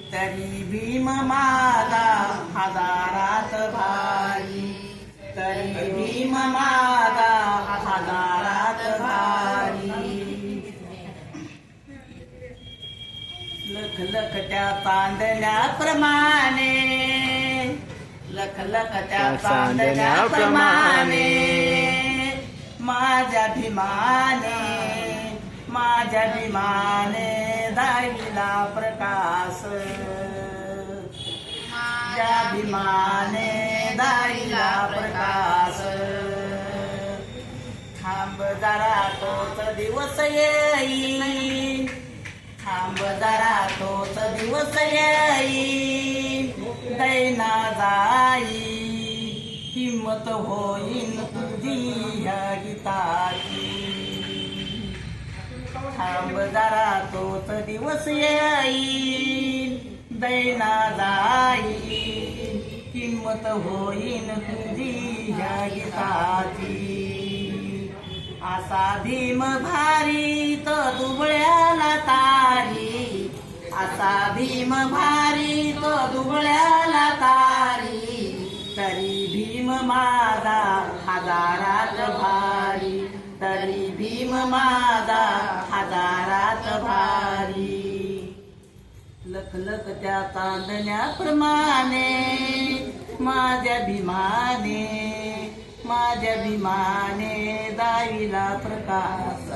तरी भीम माझा हजारात भारी. तरी भीम माझा हजारात भारी. लख लख त्या चांदण्याप्रमाणे. लख लख त्या चांदण्याप्रमाणे. माझ्या भीमाने माझ्या विमाने दाईला प्रकाश. माझ्या विमाने दाईला प्रकाश. थांब जरा तोच दिवस येईल थांब जरा तोच दिवस येई दैना जाई किंमत होईन. थांब जरा तोच दिवस येईल दैना जाईल किंमत होईन तुझी ह्या गीताची असा भीम भारी तो दुबळ्याला तारी असा भीम भारी तो दुबळ्याला तारी तरी भीम माझा हजारात भारी तरी भीम माझा हात भारी लखलख त्या चांदण्याप्रमाणे माझ्या भीमाने माझ्या भीमाने दाईला प्रकाश.